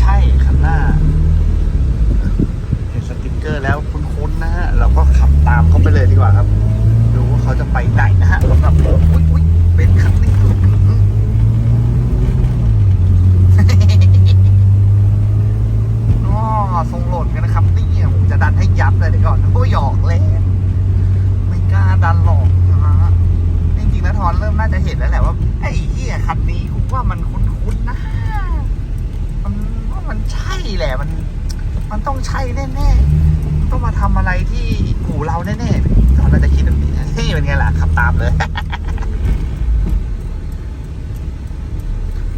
ใช่คันหน้า เห็นสติกเกอร์แล้วคุ้นๆนะฮะเราก็ขับตามเขาไปเลยดีกว่าครับ ดูว่าเขาจะไปไหนนะฮะสำหรับอุ้ยอุ้ยเป็นคันนี้ อ๋อทรงโหลดกันนะครับนี่ผมจะดันให้ยับเลยเดี๋ยวก่อนโอ้ยหยอกเล่นไม่กล้าดันหรอกนะฮะจริงๆนะทอนเริ่มน่าจะเห็นแล้วแหละว่าไอ้เหี้ยคันนี้กูว่ามันคุ้นๆนะ มันว่ามันใช่แหละ มัน มันต้องใช่แน่ๆต้องมาทำอะไรที่กู่เราแน่ๆตอนเราจะคิดแบบนี้นี่เป็นไงล่ะขับตามเลย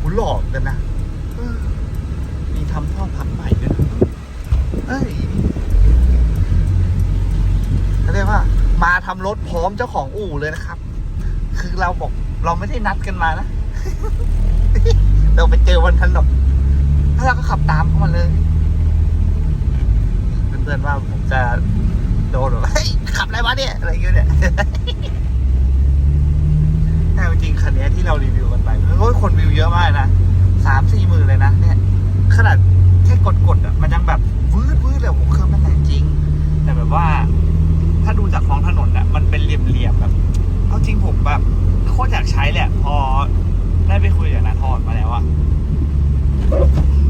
กูหลอกกันนะมีทำท่อพักใหม่ด้วยนเอ้ยเขาเรียกว่า มาทำรถพร้อมเจ้าของอู่เลยนะครับ คือเราบอกเราไม่ได้นัดกันมานะเราไปเจอวันถนนแล้วเราก็ขับตามเข้ามาเลย เพื่อนว่าผมจะโดนแบบเฮ้ยขับอะไรวะเนี่ยอะไรอย่างเงี้ยเนี่ยแต่จริงคันนี้ที่เรารีวิวกันไปโอ้ยคนวิวเยอะมากนะสามสี่หมื่นเลยนะเนี่ยขนาดแค่กดๆอะมันยังแบบวืดวืดเลยผมเครื่องมันแรงจริง แต่แบบว่า ถ้าดูจากท้องถนนอะ มันเป็นเหลี่ยมๆแบบเอาจริงผมแบบโคตรอยากใช้แหละ พอได้ไปคุยกับนาทอนมาแล้วอะ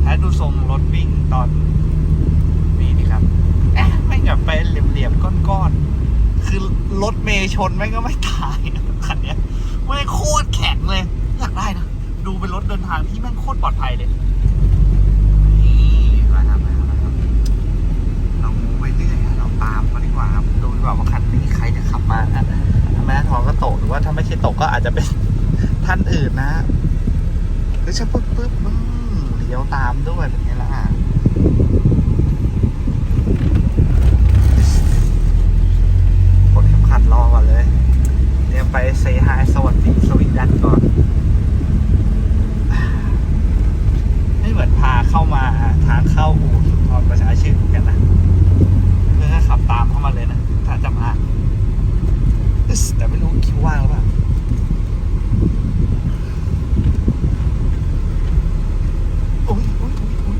ถ้าดูทรงรถวิ่งตอนนี้นี่ครับแอะไม่งแบบเป็นเหลี่ยมๆก้อนๆ คือ รถเมย์ชนแม่งก็ไม่ตายคันเนี้ยไม่งโคตรแข็งเลยอยากได้นะ ดูเป็นรถเดินทางที่แม่งโคตรปลอดภัยเลยนี่มาครับมาครับมาครับเราไปเรื่อยเราตามมาดีกว่าครับดูดีกว่าว่าคันนี้ใครจะขับมานะถ้าแม่ทองก็ตกหรือว่าถ้าไม่ใช่ตกก็อาจจะเป็นท่านอื่นนะหรือจะปึ๊บปึ๊บอืมเลี้ยวตามด้วยเป็นไงล่ะ กดเข็มขัดรอก่อนเลย เดี๋ยวไปเซฮายสวัสดีสวีดันก่อน ไม่เหมือนพาเข้ามาทางเข้าอู่สุนทรประชาชื่นเหมือนกันนะเพื่อให้ขับตามเข้ามาเลยนะ ถ้าจำอะอึ๊สแต่ไม่รู้คิวว่างหรือเปล่าอุ๊ยอุ๊ยอุ๊ยอุ๊ย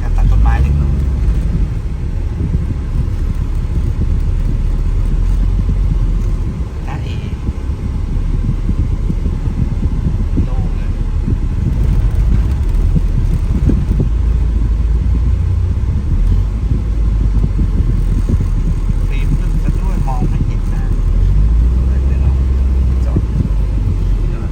การตัดต้นไม้หนึ่งนู้น ได้เอโล่งเลยฟิล์มตึกจะด้วยมองไม่เห็นหน้าเดี๋ยวเราจอดเดี๋ยวเรา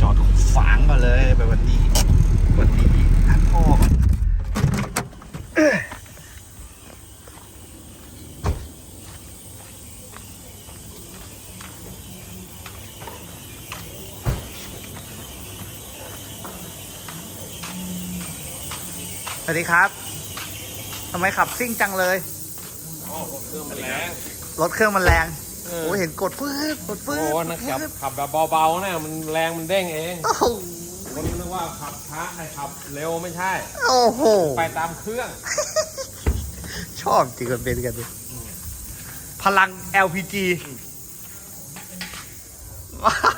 จอดฝางมา เลยไปวันดีวันดีท่านพ่อก่อนสวัสดีครับทำไมขับซิ่งจังเลยอ๋อเครื่องมันแรงรถเครื่องมันแรงเออโอ้ยเห็นกดฟืดกดฟืโอ้ดนะขับขับแบบเบาๆนะมันแรงมันเด้งเองโอ้โห คนนึกว่าขับช้าใครขับ เร็วไม่ใช่ โอ้โห ไปตามเครื่อง ชอบจริงกันเป็นกันดิพลัง LPG ว้าว